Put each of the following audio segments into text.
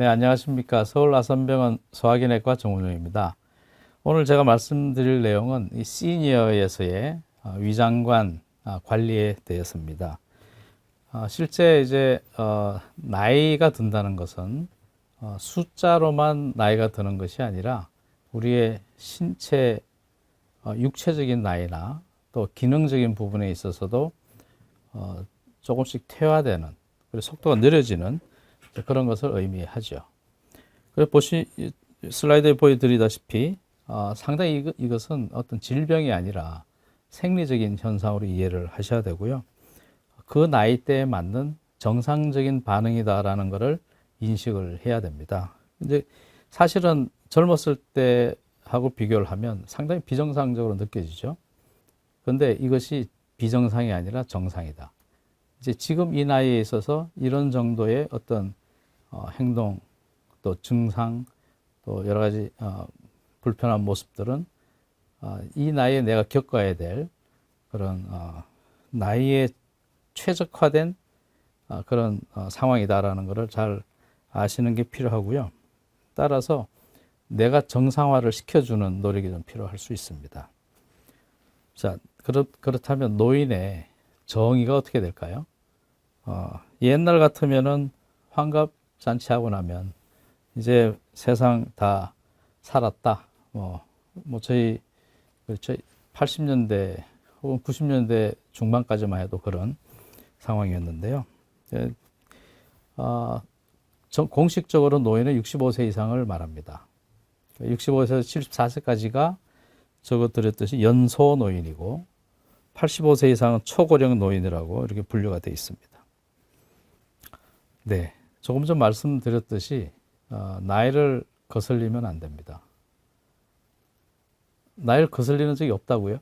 네, 안녕하십니까. 서울 아산병원 소화기내과 정원영입니다. 오늘 제가 말씀드릴 내용은 이 시니어에서의 어, 위장관 아, 관리에 대해서입니다. 어, 실제 이제 어, 나이가 든다는 것은 어, 숫자로만 나이가 드는 것이 아니라 우리의 신체 어, 육체적인 나이나 또 기능적인 부분에 있어서도 어, 조금씩 퇴화되는 그리고 속도가 느려지는 그런 것을 의미하죠. 보시 이 슬라이드에 보여드리다시피 어, 상당히 이것, 이것은 어떤 질병이 아니라 생리적인 현상으로 이해를 하셔야 되고요. 그 나이대에 맞는 정상적인 반응이다라는 것을 인식을 해야 됩니다. 이제 사실은 젊었을 때 하고 비교를 하면 상당히 비정상적으로 느껴지죠. 그런데 이것이 비정상이 아니라 정상이다. 이제 지금 이 나이에 있어서 이런 정도의 어떤 어, 행동 또 증상 또 여러 가지 어, 불편한 모습들은 어, 이 나이에 내가 겪어야 될 그런 어, 나이에 최적화된 어, 그런 어, 상황이다라는 것을 잘 아시는 게 필요하고요. 따라서 내가 정상화를 시켜주는 노력이 좀 필요할 수 있습니다. 자, 그렇, 그렇다면 노인의 정의가 어떻게 될까요? 어, 옛날 같으면은 환갑 잔치하고 나면 이제 세상 다 살았다. 뭐, 뭐 저희 그렇죠. 80년대 혹은 90년대 중반까지만 해도 그런 상황이었는데요. 예, 어, 정- 공식적으로 노인은 65세 이상을 말합니다. 65세에서 74세까지가 적어드렸듯이 연소 노인이고 85세 이상은 초고령 노인이라고 이렇게 분류가 되어 있습니다. 네, 조금 전 말씀드렸듯이 어, 나이를 거슬리면 안 됩니다. 나이를 거슬리는 적이 없다고요?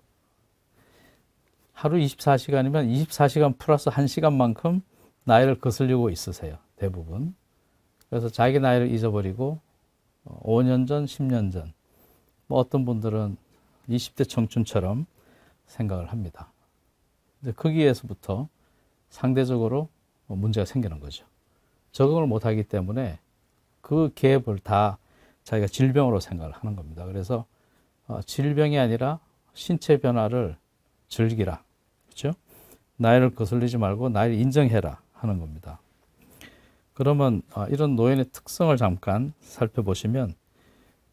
하루 24시간이면 24시간 플러스 1시간만큼 나이를 거슬리고 있으세요. 대부분. 그래서 자기 나이를 잊어버리고 어, 5년 전, 10년 전, 뭐 어떤 분들은 20대 청춘처럼 생각을 합니다. 이제 거기에서부터 상대적으로 뭐 문제가 생기는 거죠. 적응을 못하기 때문에 그 갭을 다 자기가 질병으로 생각을 하는 겁니다. 그래서 어, 질병이 아니라 신체 변화를 즐기라. 그렇죠? 나이를 거슬리지 말고 나이를 인정해라 하는 겁니다. 그러면 어, 이런 노인의 특성을 잠깐 살펴보시면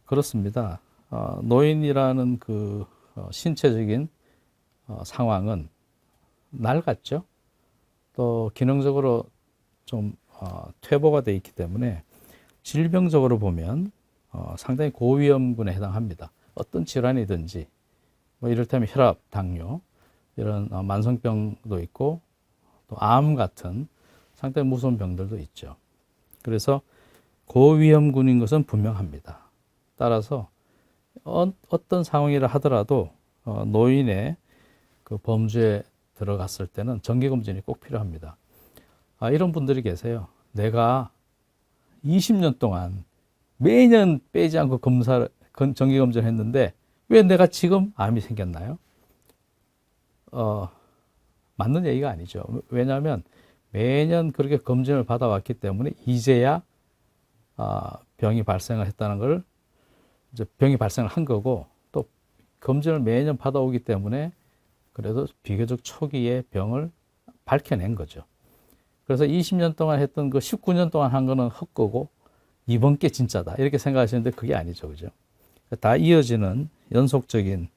그렇습니다. 어, 노인이라는 그 어, 신체적인 어, 상황은 낡았죠. 또 기능적으로 좀 어, 퇴보가 돼 있기 때문에 질병적으로 보면 어, 상당히 고위험군에 해당합니다. 어떤 질환이든지 뭐 이를테면 혈압, 당뇨 이런 어, 만성병도 있고 또 암 같은 상당히 무서운 병들도 있죠. 그래서 고위험군인 것은 분명합니다. 따라서 어, 어떤 상황이라 하더라도 어, 노인의 그 범주에 들어갔을 때는 정기검진이 꼭 필요합니다. 아, 이런 분들이 계세요. 내가 20년 동안 매년 빼지 않고 검사를 정기 검진을 했는데 왜 내가 지금 암이 생겼나요? 어, 맞는 얘기가 아니죠. 왜냐하면 매년 그렇게 검진을 받아왔기 때문에 이제야 아, 병이 발생을 했다는 걸 이제 병이 발생을 한 거고 또 검진을 매년 받아오기 때문에 그래도 비교적 초기에 병을 밝혀낸 거죠. 그래서 20년 동안 했던 그 19년 동안 한 거는 헛거고 이번 게 진짜다. 이렇게 생각하시는데 그게 아니죠. 그죠? 다 이어지는 연속적인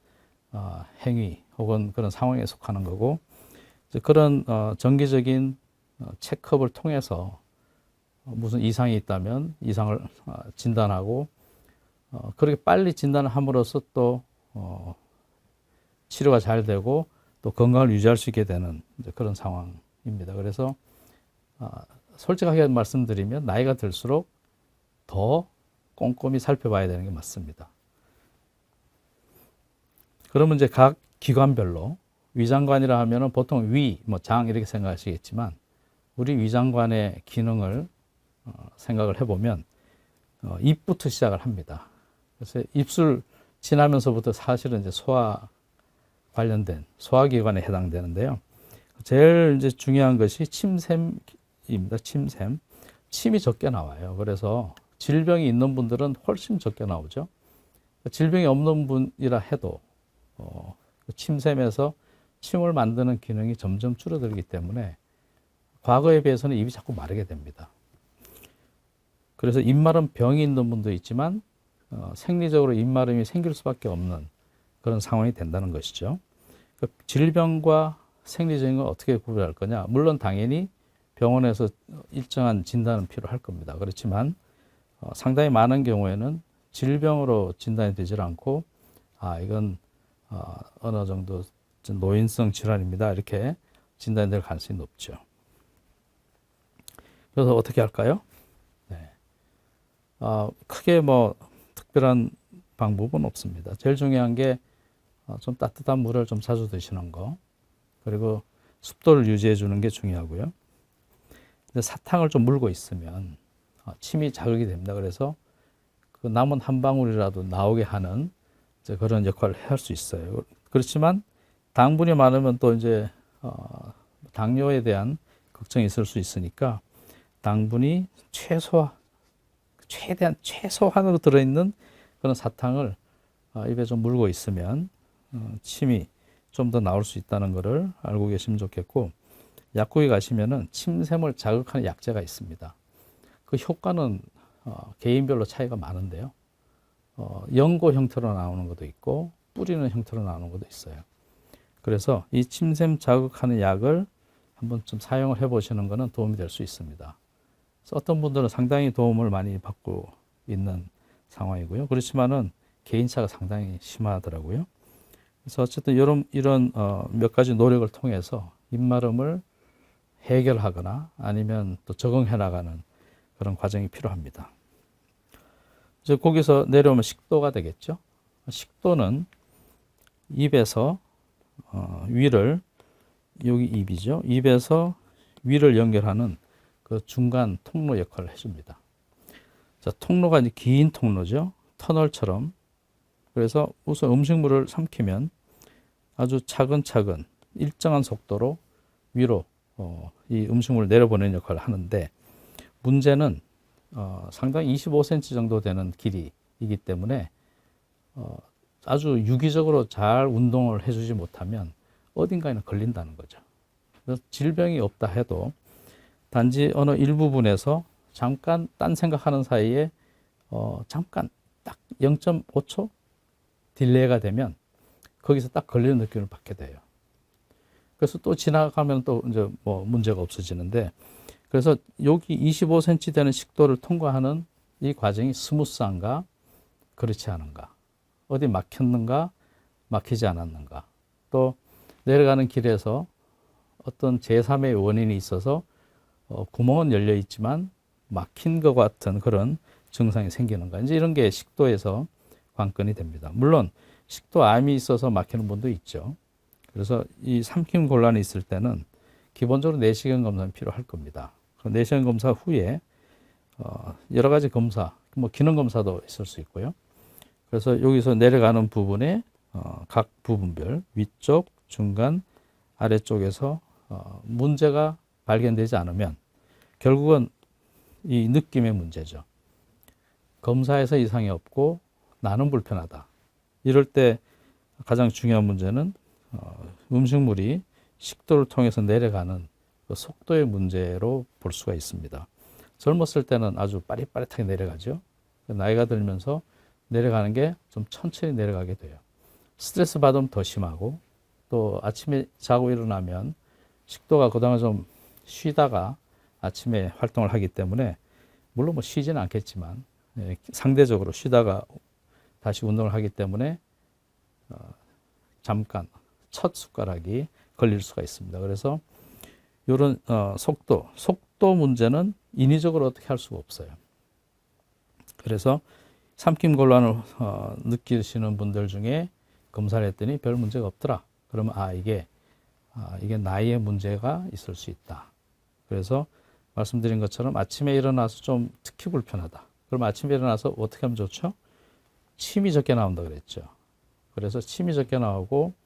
어, 행위 혹은 그런 상황에 속하는 거고 이제 그런 어, 정기적인 어, 체크업을 통해서 어, 무슨 이상이 있다면 이상을 어, 진단하고 어, 그렇게 빨리 진단을 함으로써 또 어, 치료가 잘 되고 또 건강을 유지할 수 있게 되는 이제 그런 상황입니다. 그래서 아, 솔직하게 말씀드리면 나이가 들수록 더 꼼꼼히 살펴봐야 되는 게 맞습니다. 그러면 이제 각 기관별로 위장관이라 하면은 보통 위, 뭐 장 이렇게 생각하시겠지만 우리 위장관의 기능을 어, 생각을 해보면 어, 입부터 시작을 합니다. 그래서 입술 지나면서부터 사실은 이제 소화 관련된 소화기관에 해당되는데요. 제일 이제 중요한 것이 침샘 입니다. 침샘. 침이 적게 나와요. 그래서 질병이 있는 분들은 훨씬 적게 나오죠. 질병이 없는 분이라 해도 어, 침샘에서 침을 만드는 기능이 점점 줄어들기 때문에 과거에 비해서는 입이 자꾸 마르게 됩니다. 그래서 입마름 병이 있는 분도 있지만 어, 생리적으로 입마름이 생길 수밖에 없는 그런 상황이 된다는 것이죠. 그 질병과 생리적인 걸 어떻게 구별할 거냐? 물론 당연히 병원에서 일정한 진단은 필요할 겁니다. 그렇지만 어, 상당히 많은 경우에는 질병으로 진단이 되질 않고 아 이건 어, 어느 정도 노인성 질환입니다. 이렇게 진단이 될 가능성이 높죠. 그래서 어떻게 할까요? 네. 어, 크게 뭐 특별한 방법은 없습니다. 제일 중요한 게 어, 좀 따뜻한 물을 좀 자주 드시는 거, 그리고 습도를 유지해 주는 게 중요하고요. 근데 사탕을 좀 물고 있으면 어, 침이 자극이 됩니다. 그래서 그 남은 한 방울이라도 나오게 하는 이제 그런 역할을 할 수 있어요. 그렇지만 당분이 많으면 또 이제 어, 당뇨에 대한 걱정이 있을 수 있으니까 당분이 최소화 최대한 최소한으로 들어있는 그런 사탕을 어, 입에 좀 물고 있으면 어, 침이 좀 더 나올 수 있다는 것을 알고 계시면 좋겠고 약국에 가시면은 침샘을 자극하는 약제가 있습니다. 그 효과는 어, 개인별로 차이가 많은데요. 어, 연고 형태로 나오는 것도 있고 뿌리는 형태로 나오는 것도 있어요. 그래서 이 침샘 자극하는 약을 한번 좀 사용을 해보시는 것은 도움이 될 수 있습니다. 어떤 분들은 상당히 도움을 많이 받고 있는 상황이고요. 그렇지만은 개인차가 상당히 심하더라고요. 그래서 어쨌든 이런 이런 어, 몇 가지 노력을 통해서 입마름을 해결하거나 아니면 또 적응해 나가는 그런 과정이 필요합니다. 이제 거기서 내려오면 식도가 되겠죠. 식도는 입에서 어, 위를 여기 입이죠. 입에서 위를 연결하는 그 중간 통로 역할을 해줍니다. 자, 통로가 이제 긴 통로죠. 터널처럼. 그래서 우선 음식물을 삼키면 아주 차근차근 일정한 속도로 위로 어, 이 음식물을 내려보내는 역할을 하는데 문제는 어, 상당히 25cm 정도 되는 길이이기 때문에 어, 아주 유기적으로 잘 운동을 해주지 못하면 어딘가에는 걸린다는 거죠. 그래서 질병이 없다 해도 단지 어느 일부분에서 잠깐 딴 생각하는 사이에 어, 잠깐 딱 0.5초 딜레이가 되면 거기서 딱 걸리는 느낌을 받게 돼요. 그래서 또 지나가면 또 이제 뭐 문제가 없어지는데 그래서 여기 25cm 되는 식도를 통과하는 이 과정이 스무스한가? 그렇지 않은가? 어디 막혔는가? 막히지 않았는가? 또 내려가는 길에서 어떤 제3의 원인이 있어서 어, 구멍은 열려 있지만 막힌 것 같은 그런 증상이 생기는가? 이제 이런 게 식도에서 관건이 됩니다. 물론 식도암이 있어서 막히는 분도 있죠. 그래서 이 삼킴 곤란이 있을 때는 기본적으로 내시경 검사는 필요할 겁니다. 내시경 검사 후에 어, 여러 가지 검사, 뭐 기능 검사도 있을 수 있고요. 그래서 여기서 내려가는 부분에 어, 각 부분별 위쪽, 중간, 아래쪽에서 어, 문제가 발견되지 않으면 결국은 이 느낌의 문제죠. 검사에서 이상이 없고 나는 불편하다. 이럴 때 가장 중요한 문제는 어, 음식물이 식도를 통해서 내려가는 그 속도의 문제로 볼 수가 있습니다. 젊었을 때는 아주 빠릿빠릿하게 내려가죠. 나이가 들면서 내려가는 게 좀 천천히 내려가게 돼요. 스트레스 받으면 더 심하고 또 아침에 자고 일어나면 식도가 그동안 좀 쉬다가 아침에 활동을 하기 때문에 물론 뭐 쉬지는 않겠지만 예, 상대적으로 쉬다가 다시 운동을 하기 때문에 어, 잠깐 첫 숟가락이 걸릴 수가 있습니다. 그래서 이런 어, 속도, 속도 문제는 인위적으로 어떻게 할 수가 없어요. 그래서 삼킴 곤란을 어, 느끼시는 분들 중에 검사를 했더니 별 문제가 없더라. 그러면 아 이게 아, 이게 나이의 문제가 있을 수 있다. 그래서 말씀드린 것처럼 아침에 일어나서 좀 특히 불편하다. 그럼 아침에 일어나서 어떻게 하면 좋죠? 침이 적게 나온다 그랬죠. 그래서 침이 적게 나오고 아,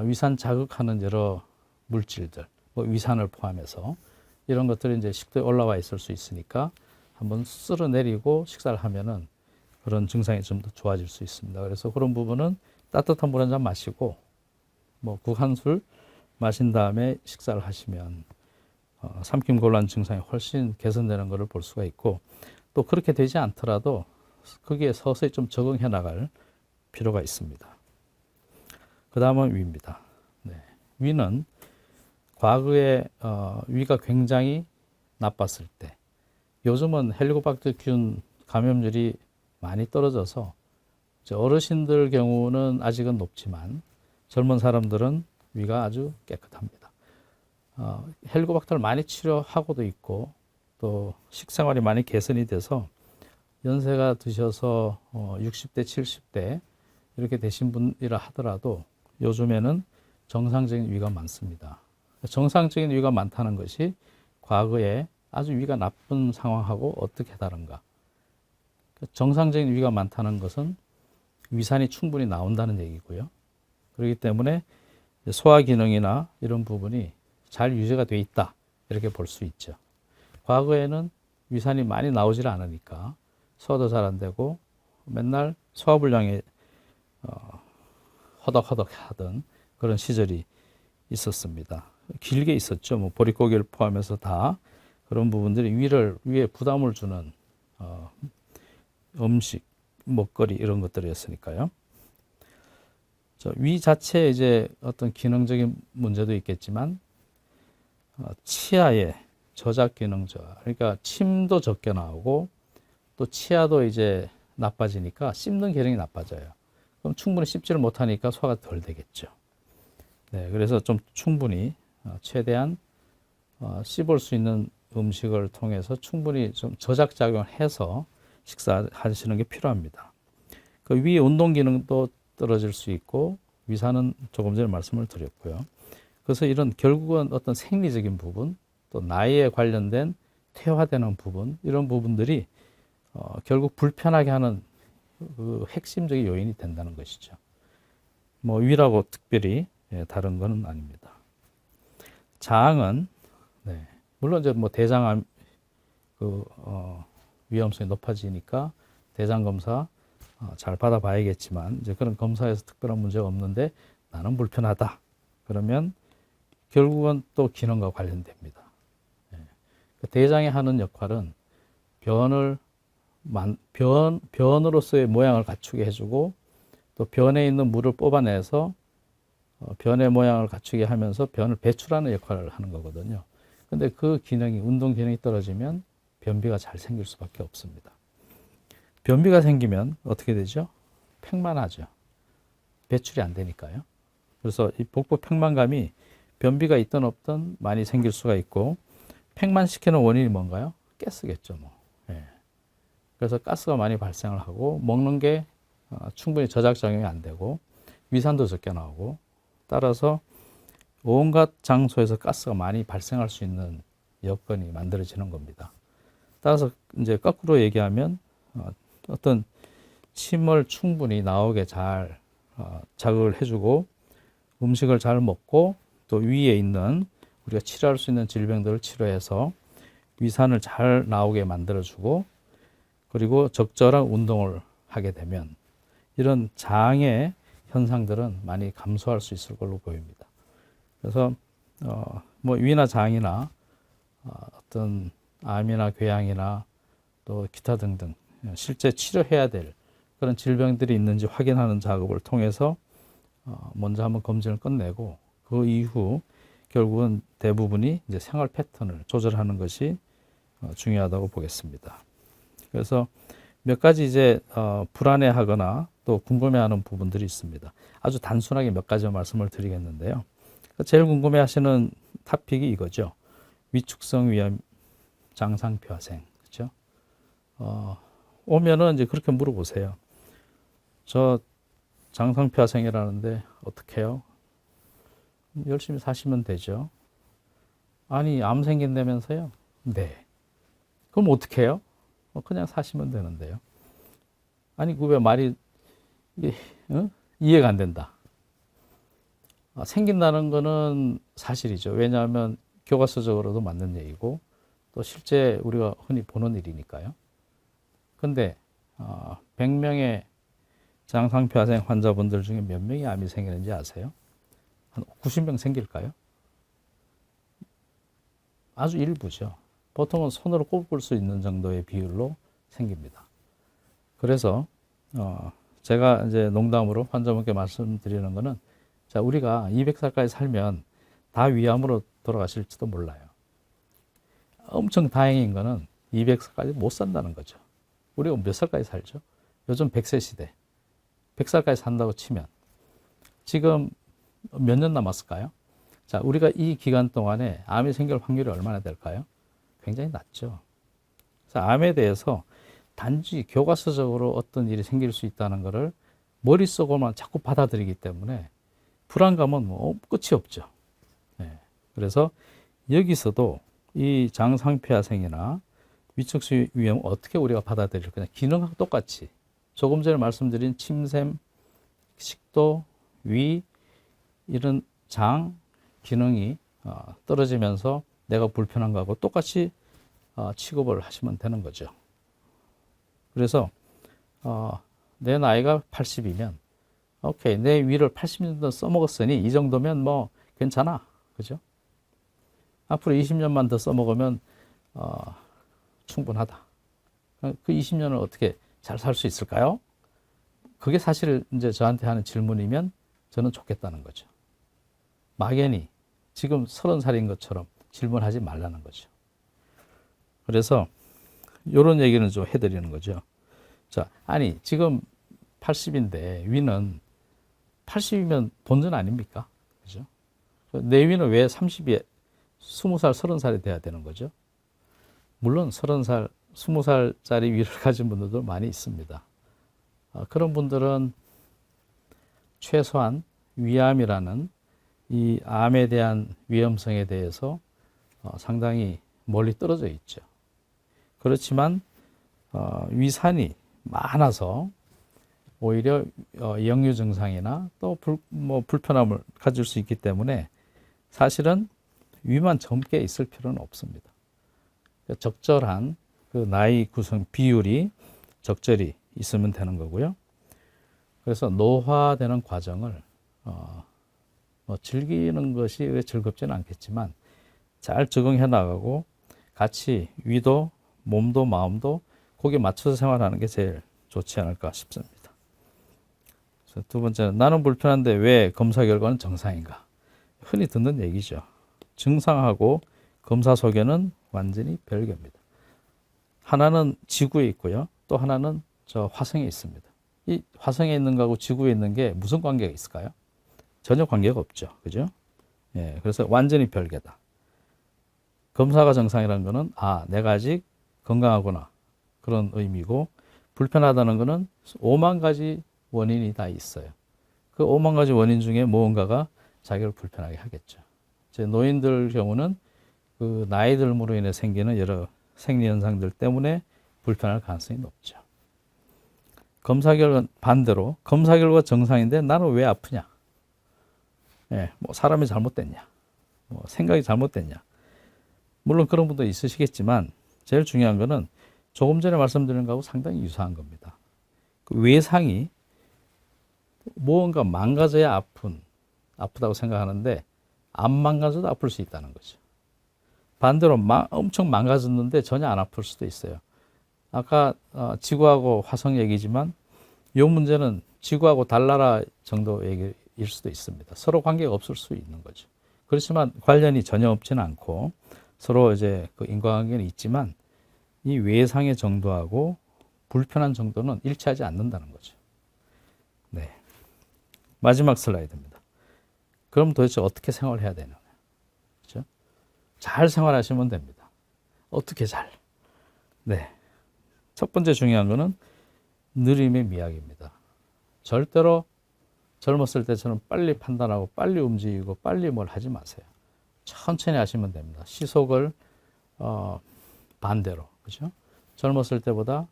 위산 자극하는 여러 물질들, 뭐 위산을 포함해서 이런 것들이 이제 식도에 올라와 있을 수 있으니까 한번 쓸어 내리고 식사를 하면은 그런 증상이 좀 더 좋아질 수 있습니다. 그래서 그런 부분은 따뜻한 물 한 잔 마시고 뭐 국 한 술 마신 다음에 식사를 하시면 어, 삼킴 곤란 증상이 훨씬 개선되는 것을 볼 수가 있고 또 그렇게 되지 않더라도 거기에 서서히 좀 적응해 나갈 필요가 있습니다. 그 다음은 위입니다. 네. 위는 과거에 어, 위가 굉장히 나빴을 때 요즘은 헬리코박터균 감염률이 많이 떨어져서 어르신들 경우는 아직은 높지만 젊은 사람들은 위가 아주 깨끗합니다. 어, 헬리코박터를 많이 치료하고도 있고 또 식생활이 많이 개선이 돼서 연세가 드셔서 어, 60대, 70대 이렇게 되신 분이라 하더라도 요즘에는 정상적인 위가 많습니다. 정상적인 위가 많다는 것이 과거에 아주 위가 나쁜 상황하고 어떻게 다른가? 정상적인 위가 많다는 것은 위산이 충분히 나온다는 얘기고요. 그렇기 때문에 소화 기능이나 이런 부분이 잘 유지가 돼 있다 이렇게 볼 수 있죠. 과거에는 위산이 많이 나오질 않으니까 소화도 잘 안 되고 맨날 소화불량에 어, 허덕허덕 하던 그런 시절이 있었습니다. 길게 있었죠. 뭐 보릿고개를 포함해서 다 그런 부분들이 위를 위에 부담을 주는 어, 음식, 먹거리 이런 것들이었으니까요. 저위 자체에 이제 어떤 기능적인 문제도 있겠지만 어, 치아의 저작 기능 저하. 그러니까 침도 적게 나오고 또 치아도 이제 나빠지니까 씹는 기능이 나빠져요. 그럼 충분히 씹지를 못하니까 소화가 덜 되겠죠. 네, 그래서 좀 충분히 어, 최대한 어, 씹을 수 있는 음식을 통해서 충분히 좀 저작 작용을 해서 식사하시는 게 필요합니다. 그 위 운동 기능도 떨어질 수 있고 위산은 조금 전에 말씀을 드렸고요. 그래서 이런 결국은 어떤 생리적인 부분 또 나이에 관련된 퇴화되는 부분 이런 부분들이 어, 결국 불편하게 하는 그 핵심적인 요인이 된다는 것이죠. 뭐 위라고 특별히 예, 다른 것은 아닙니다. 장은 네, 물론 이제 뭐 대장암 그 어, 위험성이 높아지니까 대장 검사 어, 잘 받아봐야겠지만 이제 그런 검사에서 특별한 문제가 없는데 나는 불편하다. 그러면 결국은 또 기능과 관련됩니다. 예. 그 대장이 하는 역할은 변을 만, 변, 변으로서의 모양을 갖추게 해주고 또 변에 있는 물을 뽑아내서 어, 변의 모양을 갖추게 하면서 변을 배출하는 역할을 하는 거거든요. 근데 그 기능이, 운동 기능이 떨어지면 변비가 잘 생길 수밖에 없습니다. 변비가 생기면 어떻게 되죠? 팽만하죠. 배출이 안 되니까요. 그래서 이 복부 팽만감이 변비가 있든 없든 많이 생길 수가 있고 팽만시키는 원인이 뭔가요? 가스겠죠, 뭐. 예. 그래서 가스가 많이 발생을 하고 먹는 게 어, 충분히 저작 작용이 안 되고 위산도 적게 나오고 따라서 온갖 장소에서 가스가 많이 발생할 수 있는 여건이 만들어지는 겁니다. 따라서 이제 거꾸로 얘기하면 어, 어떤 침을 충분히 나오게 잘 어, 자극을 해주고 음식을 잘 먹고 또 위에 있는 우리가 치료할 수 있는 질병들을 치료해서 위산을 잘 나오게 만들어주고 그리고 적절한 운동을 하게 되면 이런 장의 현상들은 많이 감소할 수 있을 걸로 보입니다. 그래서 어, 뭐 위나 장이나 어, 어떤 암이나 궤양이나 또 기타 등등 실제 치료해야 될 그런 질병들이 있는지 확인하는 작업을 통해서 어, 먼저 한번 검진을 끝내고 그 이후 결국은 대부분이 이제 생활 패턴을 조절하는 것이 어, 중요하다고 보겠습니다. 그래서 몇 가지 이제 어, 불안해하거나 또 궁금해하는 부분들이 있습니다. 아주 단순하게 몇 가지 말씀을 드리겠는데요. 제일 궁금해하시는 탑픽이 이거죠. 위축성 위암 장상표생 그렇죠? 어, 오면은 이제 그렇게 물어보세요. 저 장상표생이라는데 어떻게요? 열심히 사시면 되죠. 아니 암 생긴다면서요? 네. 그럼 어떻게 해요? 어, 그냥 사시면 되는데요. 아니 그 왜 말이 이게, 어? 이해가 안 된다. 아, 생긴다는 거는 사실이죠. 왜냐하면 교과서적으로도 맞는 얘기고 또 실제 우리가 흔히 보는 일이니까요. 근데 어, 100명의 장상표화생 환자분들 중에 몇 명이 암이 생기는지 아세요? 한 90명 생길까요? 아주 일부죠. 보통은 손으로 꼽을 수 있는 정도의 비율로 생깁니다. 그래서 어, 제가 이제 농담으로 환자분께 말씀드리는 거는 자 우리가 200살까지 살면 다 위암으로 돌아가실지도 몰라요. 엄청 다행인 거는 200살까지 못 산다는 거죠. 우리가 몇 살까지 살죠? 요즘 100세 시대. 100살까지 산다고 치면 지금 몇 년 남았을까요? 자, 우리가 이 기간 동안에 암이 생길 확률이 얼마나 될까요? 굉장히 낮죠. 그래서 암에 대해서 단지 교과서적으로 어떤 일이 생길 수 있다는 것을 머릿속으로만 자꾸 받아들이기 때문에 불안감은 뭐 끝이 없죠. 네. 그래서 여기서도 이 장상폐화생이나 위척수 위험 어떻게 우리가 받아들일 거냐 기능하고 똑같이 조금 전에 말씀드린 침샘, 식도, 위 이런 장 기능이 어, 떨어지면서 내가 불편한 거하고 똑같이 어, 취급을 하시면 되는 거죠. 그래서 어, 내 나이가 80이면 오케이 내 위를 80년 써먹었으니 이 정도면 뭐 괜찮아 그죠? 앞으로 20년만 더 써먹으면 어, 충분하다. 그 20년을 어떻게 잘 살 수 있을까요? 그게 사실 이제 저한테 하는 질문이면 저는 좋겠다는 거죠. 막연히 지금 서른 살인 것처럼 질문하지 말라는 거죠. 그래서 이런 얘기는 좀 해드리는 거죠. 자, 아니 지금 80인데 위는 80이면 본전 아닙니까? 그죠? 내 위는 왜 30에 20살, 30살이 돼야 되는 거죠? 물론 30살, 20살짜리 위를 가진 분들도 많이 있습니다. 어, 그런 분들은 최소한 위암이라는 이 암에 대한 위험성에 대해서 어, 상당히 멀리 떨어져 있죠. 그렇지만 어, 위산이 많아서 오히려 어, 역류 증상이나 또 불, 뭐 불편함을 가질 수 있기 때문에 사실은 위만 젊게 있을 필요는 없습니다. 적절한 그 나이 구성 비율이 적절히 있으면 되는 거고요. 그래서 노화되는 과정을 어, 뭐 즐기는 것이 왜 즐겁지는 않겠지만 잘 적응해 나가고 같이 위도 몸도 마음도 거기에 맞춰서 생활하는 게 제일 좋지 않을까 싶습니다. 두 번째는 나는 불편한데 왜 검사 결과는 정상인가? 흔히 듣는 얘기죠. 증상하고 검사 소견은 완전히 별개입니다. 하나는 지구에 있고요. 또 하나는 저 화성에 있습니다. 이 화성에 있는 거하고 지구에 있는 게 무슨 관계가 있을까요? 전혀 관계가 없죠. 그죠? 예, 그래서 완전히 별개다. 검사가 정상이라는 거는 아, 내가 아직 건강하구나. 그런 의미고 불편하다는 거는 5만 가지 원인이 다 있어요. 그 5만 가지 원인 중에 무언가가 자기를 불편하게 하겠죠. 제 노인들 경우는 그 나이 들므로 인해 생기는 여러 생리 현상들 때문에 불편할 가능성이 높죠. 검사 결과 반대로 검사 결과 정상인데 나는 왜 아프냐? 예, 뭐 사람이 잘못됐냐? 뭐 생각이 잘못됐냐? 물론 그런 분도 있으시겠지만 제일 중요한 거는 조금 전에 말씀드린 거하고 상당히 유사한 겁니다. 그 외상이 무언가 망가져야 아픈 아프다고 생각하는데 안 망가져도 아플 수 있다는 거죠. 반대로 마, 엄청 망가졌는데 전혀 안 아플 수도 있어요. 아까 어, 지구하고 화성 얘기지만 이 문제는 지구하고 달나라 정도 얘기일 수도 있습니다. 서로 관계가 없을 수 있는 거죠. 그렇지만 관련이 전혀 없지는 않고 서로 이제 그 인과관계는 있지만 이 외상의 정도하고 불편한 정도는 일치하지 않는다는 거죠. 네. 마지막 슬라이드입니다. 그럼 도대체 어떻게 생활해야 되느냐? 그렇죠? 잘 생활하시면 됩니다. 어떻게 잘? 네. 첫 번째 중요한 거는 느림의 미학입니다. 절대로 젊었을 때처럼 빨리 판단하고 빨리 움직이고 빨리 뭘 하지 마세요. 천천히 하시면 됩니다. 시속을 어, 반대로 그죠? 젊었을 때보다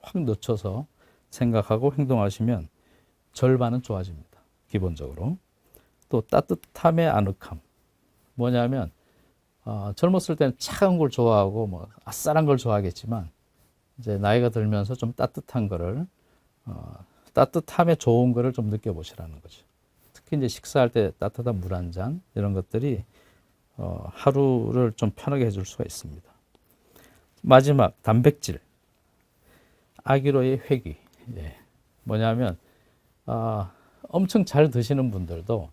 확 늦춰서 생각하고 행동하시면 절반은 좋아집니다. 기본적으로 또 따뜻함의 아늑함 뭐냐면 어, 젊었을 때는 차가운 걸 좋아하고 뭐 아싸란 걸 좋아하겠지만 이제 나이가 들면서 좀 따뜻한 거를 어, 따뜻함에 좋은 거를 좀 느껴보시라는 거죠. 특히 이제 식사할 때 따뜻한 물 한 잔 이런 것들이 어, 하루를 좀 편하게 해줄 수가 있습니다. 마지막 단백질 아기로의 회귀 예. 뭐냐면 아, 엄청 잘 드시는 분들도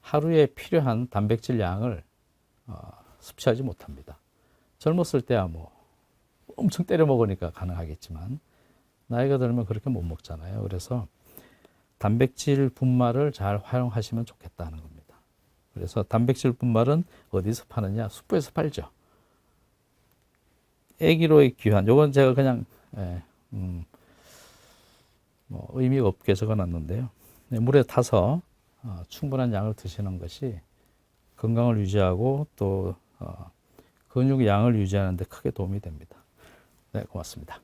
하루에 필요한 단백질 양을 어, 섭취하지 못합니다. 젊었을 때야 뭐 엄청 때려 먹으니까 가능하겠지만 나이가 들면 그렇게 못 먹잖아요. 그래서 단백질 분말을 잘 활용하시면 좋겠다는 겁니다. 그래서 단백질 분말은 어디서 파느냐? 숯부에서 팔죠. 애기로의 귀환. 요건 제가 그냥 예, 음, 뭐 의미가 없게 적어놨는데요. 네, 물에 타서 어, 충분한 양을 드시는 것이 건강을 유지하고 또 어, 근육 양을 유지하는 데 크게 도움이 됩니다. 네, 고맙습니다.